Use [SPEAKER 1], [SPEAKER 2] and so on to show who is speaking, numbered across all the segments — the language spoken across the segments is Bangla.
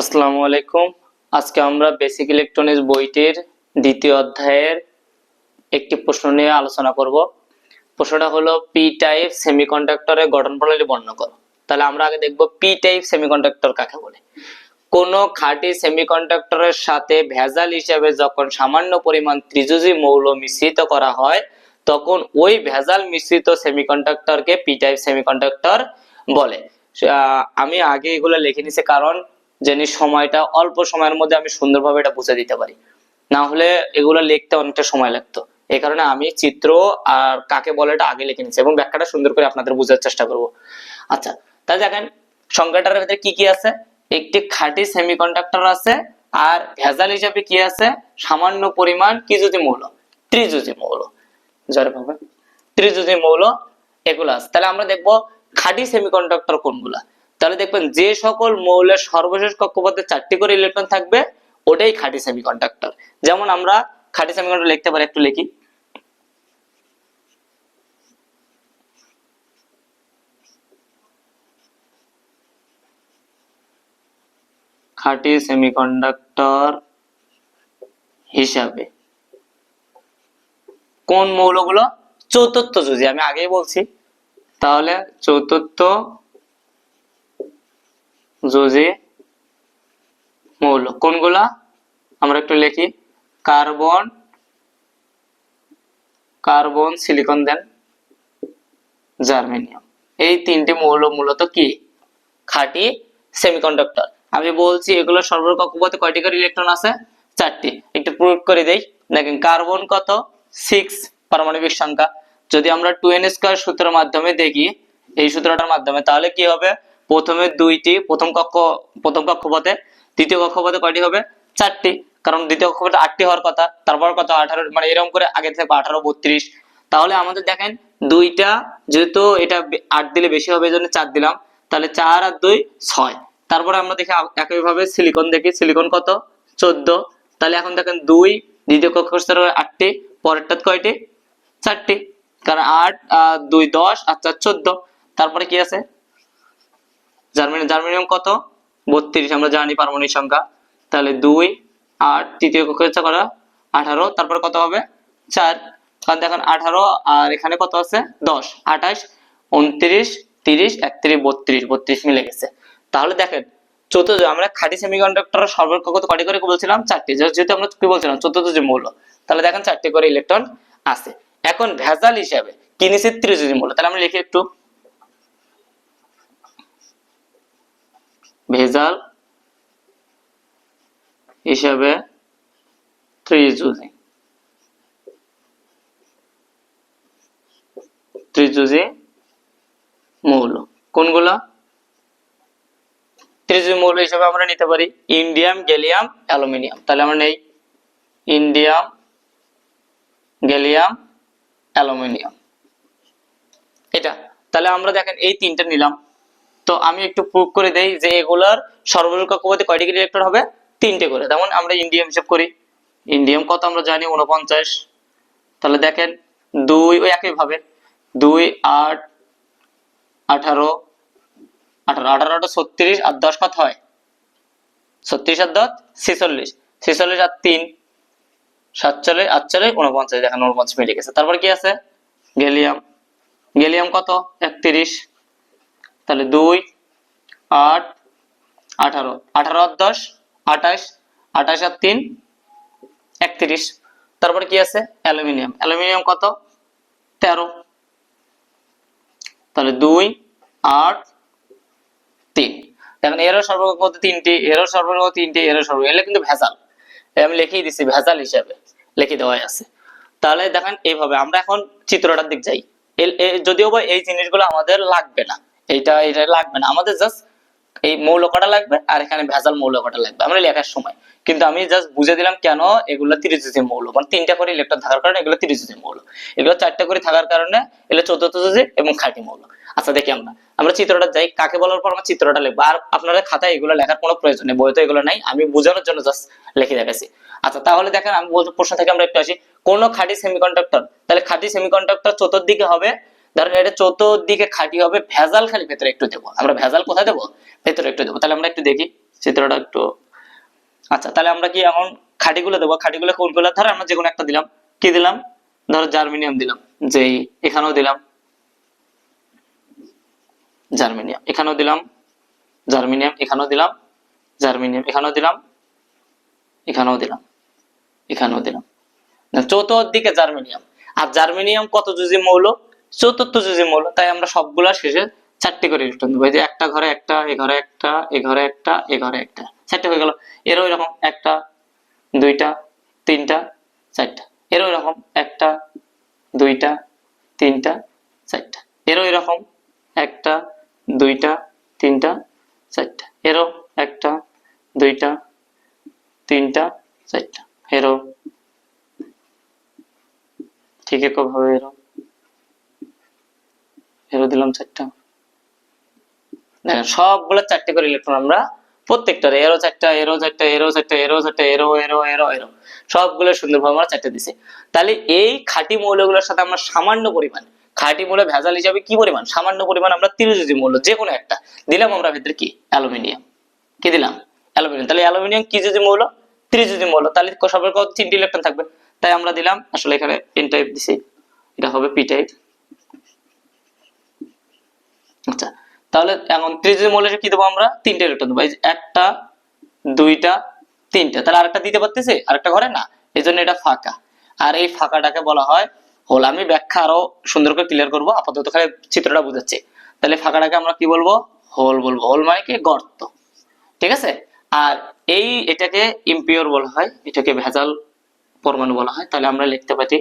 [SPEAKER 1] আসসালামু আলাইকুম। আজকে আমরা বেসিক ইলেকট্রনিক্স বইটির দ্বিতীয় অধ্যায়ের একটি প্রশ্ন নিয়ে আলোচনা করব। প্রশ্নটা হলো পি টাইপ সেমিকন্ডাক্টরের গঠন প্রণালী বর্ণনা করো। তাহলে আমরা আগে দেখব পি টাইপ সেমিকন্ডাক্টর কাকে বলে। কোন খাঁটি সেমিকন্ডাক্টরের সাথে ভেজাল হিসেবে যখন সামান্য পরিমাণ ত্রিজুজি মৌল মিশ্রিত করা হয়, তখন ওই ভেজাল মিশ্রিত সেমিকন্ডাক্টরকে পি টাইপ সেমিকন্ডাক্টর বলে। আমি আগে এগুলো লিখে নিছি কারণ জানি সময়টা অল্প সময়ের মধ্যে আমি সুন্দরভাবে এটা বুঝে দিতে পারি। না হলে এগুলো লিখতে অনেকটা সময় লাগতো। এই কারণে আমি চিত্র আর কাকে বলে এটা আগে লিখে নিচ্ছি এবং ব্যাখ্যাটা সুন্দর করে আপনাদের বোঝার চেষ্টা করব। আচ্ছা তাহলে দেখেন সংখ্যাটার ভিতরে কি কি আছে? একটি খাঁটি সেমিকন্ডাক্টর আছে আর ভেজাল হিসাবে কি আছে? সামান্য পরিমাণ কি যদি মৌল ত্রিজুজি মৌল। জরে মৌল এগুলো আছে। তাহলে আমরা দেখব খাঁটি সেমিকন্ডাক্টর কোনগুলা। তাহলে দেখবেন যে সকল মৌলের সর্বশেষ কক্ষপথে চারটি করে ইলেকট্রন থাকবে, ওটাই খাঁটি সেমিকন্ডাক্টর যেমন আমরা খাঁটি সেমিকন্ডাক্টর লিখতে পারি, একটু লিখি। খাঁটি সেমিকন্ডাক্টর হিসাবে। কোন মৌলগুলো? চতুর্থ যদি আমি আগেই বলছি, তাহলে চতুর্থ যুজি মৌল। কোনগুলা? আমরা একটু লিখি। Carbon carbon, silicon, then germanium. এই তিনটি মৌল মূলত কি? খাঁটি সেমিকন্ডাক্টর। আমি বলছি, এগুলো সর্বর কক্ষপথে কয়টি করে ইলেকট্রন আছে? চারটি। একটু প্রয়োগ করে দেই। দেখেন, কার্বন কত? সিক্স পারমাণবিক সংখ্যা। যদি আমরা টু এন স্কোয়ার সূত্রের মাধ্যমে দেখি, এই সূত্রটার মাধ্যমে, তাহলে কি হবে? প্রথমে দুইটি, প্রথম কক্ষ, প্রথম কক্ষপথে, দ্বিতীয় কক্ষপথে কয়টি হবে? চারটি। কারণ দ্বিতীয় কক্ষপথে আটটি হওয়ার কথা, তারপর কত? আঠারো মানে এরকম করে আগে থেকে আঠারো, বত্রিশ। তাহলে আমাদের দেখেন, দুইটা যেহেতু এটা আট দিলে বেশি হবে এই জন্য চার দিলাম। তাহলে চার আর দুই, ছয়। তারপরে আমরা দেখি একইভাবে সিলিকন দেখি। সিলিকন কত? চোদ্দ। তাহলে এখন দেখেন, দুই, দ্বিতীয় কক্ষ আটটি পরেরটা কয়টি? চারটি। কারণ আট আর দুই, দশ আর চার চোদ্দ। তারপরে কি আছে? জার্মানি জার্মানিয়াম কত? বত্রিশ, আমরা জানি পারমাণবিক সংখ্যা। তাহলে দুই, আট, তৃতীয় কক্ষ করা আঠারো। তারপর কত হবে? চার। কারণ দেখেন, আঠারো আর এখানে কত আছে? দশ। আঠাশ, উনত্রিশ, তিরিশ, একত্রিশ, বত্রিশ। বত্রিশ মিলে গেছে। তাহলে দেখেন, চতুর্থ আমরা খাঁটি সেমিকন্ডাক্টর সর্বোচ্চ কত কটি করে বলছিলাম? চারটি। যেহেতু আমরা কি বলছিলাম? চতুর্থ যে মৌল। তাহলে দেখেন, চারটি করে ইলেকট্রন আছে। এখন ভেজাল হিসাবে কি নিচে ত্রিজুজি মৌল। তাহলে আমরা লিখি একটু। ভেজাল হিসাবে ত্রিজুজি ত্রিজুজি মৌল। কোনগুলা? ত্রিজুজি মৌল হিসাবে আমরা নিতে পারি ইন্ডিয়াম, গ্যালিয়াম, অ্যালুমিনিয়াম। তাহলে আমরা নেই ইন্ডিয়াম, গ্যালিয়াম, অ্যালুমিনিয়াম। এটা। তাহলে আমরা দেখেন এই তিনটা নিলাম। তো আমি একটু প্রুভ করে দেই যে এগুলার সর্বশেষ কক্ষপথে কয়টি করে ইলেকট্রন হবে? তিনটে করে। যেমন আমরা ইন্ডিয়াম হিসাব করি। ইন্ডিয়াম কত আমরা জানি? উনপঞ্চাশ তাহলে দেখেন, দুই, ওই একই ভাবে। দুই, আট, আঠারো আঠারো আঠারো আটা ছত্রিশ আর দশ কত হয়? ছত্রিশ আর দশ, ছেচল্লিশ। ছেচল্লিশ আর তিন, সাতচল্লিশ, আটচল্লিশ উনপঞ্চাশ দেখেন উনপঞ্চাশ মিলে গেছে। তারপর কি আছে? গেলিয়াম গেলিয়াম কত? একত্রিশ। তাহলে দুই, আট, আঠারো। আঠারো আর দশ, আঠাশ আঠাশ আর তিন, একত্রিশ। তারপর কি আছে? অ্যালুমিনিয়াম। অ্যালুমিনিয়াম কত? তেরো। তাহলে দুই, আট, তিন। দেখেন, এরও সর্বমোট তিনটি, এরও সর্বমোট তিনটি, এরও সর্ব এগুলো কিন্তু ভেজাল। আমি লিখেই দিছি, ভেজাল হিসাবে। লিখে দেওয়া আছে। তাহলে দেখেন, এইভাবে। আমরা এখন চিত্রটার দিক যাই। যদিও বা এই জিনিসগুলো আমাদের লাগবে না। এইটা এটা লাগবে না। আমাদের জাস্ট এই মৌল কটা লাগবে আর এখানে ভেজাল মৌল কটা লাগবে। আমরা লেখার সময়। কিন্তু আমি জাস্ট বুঝে দিলাম কেন এগুলো ত্রিজুজি মৌল। মানে তিনটা করে ইলেকট্রন থাকার কারণে এগুলো ত্রিজুজি মৌল। এগুলো চারটা করে থাকার কারণে এগুলো চতুর্থ যুজি এবং খাঁটি মৌল। আচ্ছা দেখি আমরা। আমরা চিত্রটা যাই। কাকে বলার পর আমরা চিত্রটা লিখব। আর আপনারা খাতায় এগুলো লেখার কোনো প্রয়োজন নেই। বইতে এগুলো নাই। আমি বোঝানোর জন্য জাস্ট লিখে দেখাচ্ছি। আচ্ছা তাহলে দেখেন আমি বলতে প্রশ্ন থেকে আমরা একটু আসি। কোন খাঁটি সেমিকন্ডাক্টর তাহলে খাঁটি সেমিকন্ডাক্টর চতুর্দিকে হবে ধরেন এটা চতুর্দিকে খাঁটি হবে, ভেজাল খালি ভেতরে একটু দেবো। আমরা ভেজাল কোথায় দেবো? ভেতরে একটু দেবো। তাহলে আমরা একটু দেখি চিত্রটা একটু। আচ্ছা তাহলে আমরা কি এখন খাঁটিগুলো দেবো? খাঁটিগুলো কোনগুলো ধরো আমরা যে কোনো একটা দিলাম। কি দিলাম? ধরো জার্মিনিয়াম দিলাম যে এখানেও দিলাম। জার্মিনিয়াম এখানেও দিলাম। জার্মিনিয়াম এখানেও দিলাম। জার্মিনিয়াম এখানেও দিলাম। এখানেও দিলাম। এখানেও দিলাম। চতুর্দিকে জার্মিনিয়াম আর জার্মিনিয়াম কত যুজি মৌল? চতুর্থ যুজি মৌল, তাই আমরা সবগুলা শেষে চারটি করে ইলেকট্রন দেবো। এই যে একটা ঘরে একটা, এ ঘরে একটা, এ ঘরে একটা, এ ঘরে একটা। চারটে হয়ে গেল। এরও এরকম একটা, দুইটা, তিনটা, চারটা। এরও এরকম একটা, দুইটা, তিনটা, চারটা। এরও এরকম একটা, দুইটা, তিনটা, চারটা। এরও একটা, দুইটা, তিনটা, চারটা। এরও ঠিক একভাবে এরো এরো দিলাম চারটা। সবগুলো চারটে করে ইলেকট্রন আমরা। প্রত্যেকটার এরো চারটা এরো চারটা এরো চারটা এরো চারটা, এরো এরো এরো এরো। সবগুলো সুন্দরভাবে আমরা চারটে দিছি। তাহলে এই খাঁটি মৌলগুলোর সাথে আমরা সামান্য পরিমাণ, খাঁটি মৌল ভেজাল হিসাবে কি পরিমাণ? সামান্য পরিমাণ আমরা তিরুজি মৌল যে কোনো একটা। দিলাম আমরা ভিতরে কি? অ্যালুমিনিয়াম। কি দিলাম? অ্যালুমিনিয়াম। তাহলে অ্যালুমিনিয়াম কি যদি মৌল? ত্রিযুজি মৌল। তাহলে সবার তিনটি ইলেকট্রন থাকবে। তাই আমরা দিলাম, আসলে এখানে এন টাইপ দিছি। এটা হবে পি টাইপ আচ্ছা। তাহলে এখন ত্রিযুজি মৌলের কি দেবো আমরা? তিনটে ইলেকট্রন দেবো। একটা, দুইটা, তিনটা। তাহলে আরেকটা দিতে পারতেছে? আরেকটা ঘরে? না। এই জন্য এটা ফাঁকা। আর এই ফাঁকাটাকে বলা হয় হোল, আমি ব্যাখ্যা আরও সুন্দর করে ক্লিয়ার করব। আপাতত খালি চিত্রটা বুঝাচ্ছি। তাহলে ফাঁকাটাকে আমরা কি বলব? হোল বলব। হোল মানে কি? গর্ত। ঠিক আছে? আর এই এটাকে ইম্পিওর বলা হয়। এটাকে ভেজাল পরমাণু বলা হয়। তাহলে আমরা লিখতে পারি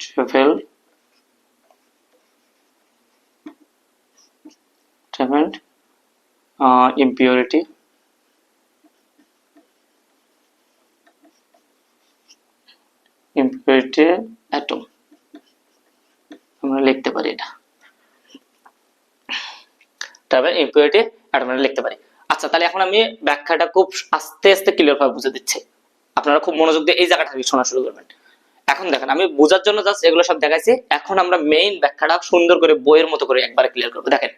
[SPEAKER 1] ট্রাভেল ইম্পিউরিটি ইম্পিউরিটি অ্যাটম আমরা লিখতে পারি এটা। তবে ইম্পিউরিটি অ্যাটম লিখতে পারি। আচ্ছা তাহলে এখন আমি ব্যাখ্যাটা খুব আস্তে আস্তে ক্লিয়ার ভাবে বুঝে দিচ্ছি। আপনারা খুব মনোযোগ দিয়ে এই জায়গাটা শোনা শুরু করবেন। এখন দেখেন, আমি বোঝার জন্য জাস্ট এগুলো সব দেখাইছি। এখন আমরা মেইন ব্যাখ্যাটা সুন্দর করে বইয়ের মতো করে একবারে ক্লিয়ার করব। দেখেন,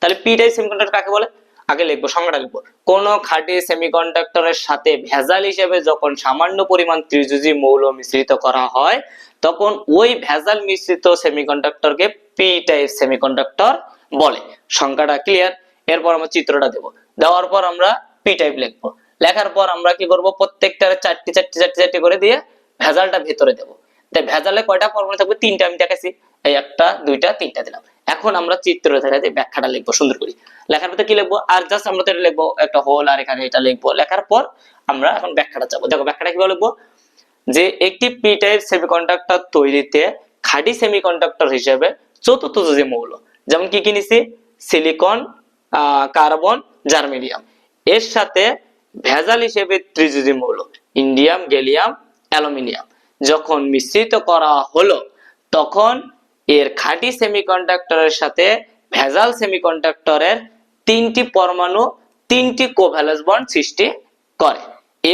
[SPEAKER 1] তাহলে পি টাইপ সেমিকন্ডাক্টর কাকে বলে? আগে লিখব, সংজ্ঞাটা লিখব। কোন খাঁটি সেমিকন্ডাক্টরের সাথে ভেজাল হিসেবে যখন সামান্য পরিমাণ ত্রিজুজি মৌল মিশ্রিত করা হয়, তখন ওই ভেজাল মিশ্রিত সেমিকন্ডাক্টরকে পি টাইপ সেমিকন্ডাক্টর বলে। সংখ্যাটা ক্লিয়ার এরপর আমরা চিত্রটা দেব। দেওয়ার পর আমরা পি টাইপ লিখব। লেখার পর আমরা কি করব? প্রত্যেকটার চারটি চারটি চারটি চারটি করে দিয়ে ভেজালটা ভেতরে দেবো। তাই ভেজালে কয়টা ফর্মুলা থাকবে? তিনটা, আমি দেখাইছি এই একটা, দুইটা, তিনটা দিলাম। এখন আমরা চিত্র দেখা যে ব্যাখ্যাটা লিখব, সুন্দর করে। লেখার ভিতরে কি লিখব? আর জাস্ট আমরা তো লিখব, একটা হোল আর এখানে এটা লিখব। লেখার পর আমরা এখন ব্যাখ্যাটা যাব দেখো, ব্যাখ্যাটা কীভাবে লিখব? যে একটি পি টাইপ সেমিকন্ডাক্টর তৈরিতে খাঁটি সেমিকন্ডাক্টর হিসেবে চতুর্থ যে মৌল, যেমন কি কি নিছি? সিলিকন কার্বন জার্মেনিয়াম এর সাথে ভেজাল হিসেবে ত্রিজুজি মৌল ইন্ডিয়াম গ্যালিয়াম অ্যালুমিনিয়াম যখন মিশ্রিত করা হলো, তখন এর খাঁটি সেমিকন্ডাক্টরের সাথে ভেজাল সেমিকন্ডাক্টরের তিনটি পরমাণু, তিনটি কোভ্যালেন্স বন্ড সৃষ্টি করে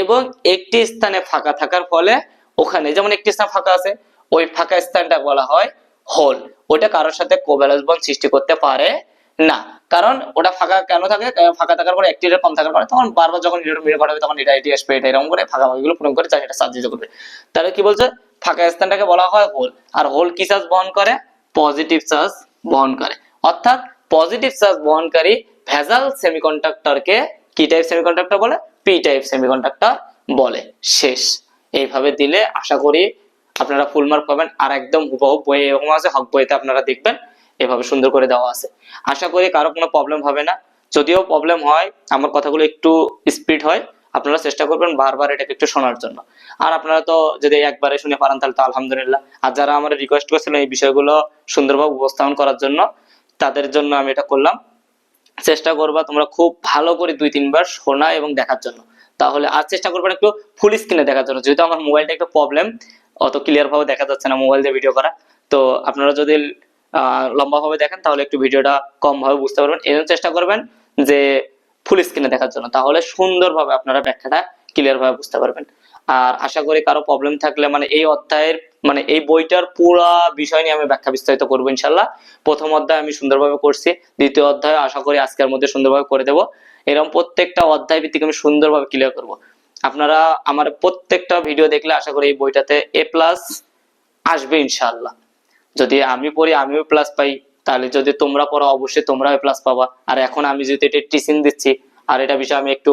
[SPEAKER 1] এবং একটি স্থানে ফাঁকা থাকার ফলে ওখানে যেমন একটি স্থান ফাঁকা আছে, ওই ফাঁকা স্থানটা বলা হয় হোল ওটা কারোর সাথে কোভ্যালেন্স বন্ড সৃষ্টি করতে পারে না। কারণ ওটা ফাঁকা কেন থাকে? ফাঁকা থাকার পরে একটি কম থাকার পরে তখন বারবার যখন ইলেকট্রন বের হবে, তখন এটা এটি আসবে, এটা এরকম করে ফাঁকা ফাঁকাগুলো পূরণ করে চাহিদা সাহায্য করবে। তাহলে কি বলছে? ফাঁকা স্থানটাকে বলা হয় হোল। আর হোল কি চার্জ বহন করে? পজিটিভ চার্জ বহন করে। অর্থাৎ পজিটিভ চার্জ বহনকারী ভেজাল সেমিকন্ডাক্টরকে কি টাইপ সেমিকন্ডাক্টর বলে? পি টাইপ সেমিকন্ডাক্টর বলে। শেষ। এইভাবে দিলে আশা করি আপনারা ফুল মার্ক পাবেন। আর একদম হুবহু বইয়ে এরকম আছে, হক বইতে আপনারা দেখবেন। এভাবে সুন্দর করে দেওয়া আছে। আশা করি কারও কোনো প্রবলেম হবে না। যদিও প্রবলেম হয়, আমার কথাগুলো একটু স্পিড হয়। আপনারা চেষ্টা করবেন বারবার এটাকে একটু শোনার জন্য। আর আপনারা তো যদি একবারে শুনে পারেন তাহলে তো আলহামদুলিল্লাহ। আর যারা আমার রিকোয়েস্ট করেছিলেন এই বিষয়গুলো সুন্দরভাবে উপস্থাপন করার জন্য, তাদের জন্য আমি এটা করলাম। চেষ্টা করবা তোমরা খুব ভালো করে দুই, তিনবার শোনা এবং দেখার জন্য। তাহলে আর চেষ্টা করবেন একটু ফুল স্ক্রিনে দেখার জন্য। যেহেতু আমার মোবাইলটা একটু প্রবলেম অত ক্লিয়ার ভাবে দেখা যাচ্ছে না মোবাইল দিয়ে ভিডিও করা। তো আপনারা যদি লম্বা ভাবে দেখেন তাহলে একটু ভিডিওটা কম ভাবে বুঝতে পারবেন। এই চেষ্টা করবেন যে ফুল স্ক্রিনে দেখার জন্য। তাহলে সুন্দরভাবে আপনারা ব্যাখ্যাটা ক্লিয়ার ভাবে বুঝতে পারবেন। আর আশা করি কারও প্রবলেম থাকলে মানে এই অধ্যায়ের মানে এই বইটার পুরা বিষয় নিয়ে আমি ব্যাখ্যা বিস্তারিত করব ইনশাল্লাহ। প্রথম অধ্যায় আমি সুন্দরভাবে করছি, দ্বিতীয় অধ্যায় আশা করি আজকের মধ্যে সুন্দরভাবে করে দেবো। এরকম প্রত্যেকটা অধ্যায় ভিত্তিক আমি সুন্দরভাবে ক্লিয়ার করব। আপনারা আমার প্রত্যেকটা ভিডিও দেখলে আশা করি এই বইটাতে এ প্লাস আসবে ইনশাআল্লাহ যদি আমি পড়ি, আমিও প্লাস পাই। তাহলে যদি তোমরা পড়ো, অবশ্যই তোমরা এ প্লাস পাবা। আর এখন আমি যদি এটা টিচিং দিচ্ছি, আর এটা বিষয়ে আমি একটু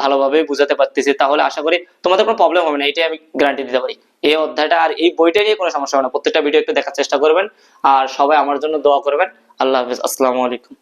[SPEAKER 1] ভালোভাবে বুঝাতে পারতেছি, তাহলে আশা করি তোমাদের কোনো প্রবলেম হবে না, এটাই আমি গ্যারান্টি দিতে পারি। এই অধ্যায়টা আর এই বইটা নিয়ে কোনো সমস্যা হবে না, প্রত্যেকটা ভিডিও একটু দেখার চেষ্টা করবেন, আর সবাই আমার জন্য দোয়া করবেন। আল্লাহ হাফিজ, আসসালামু আলাইকুম।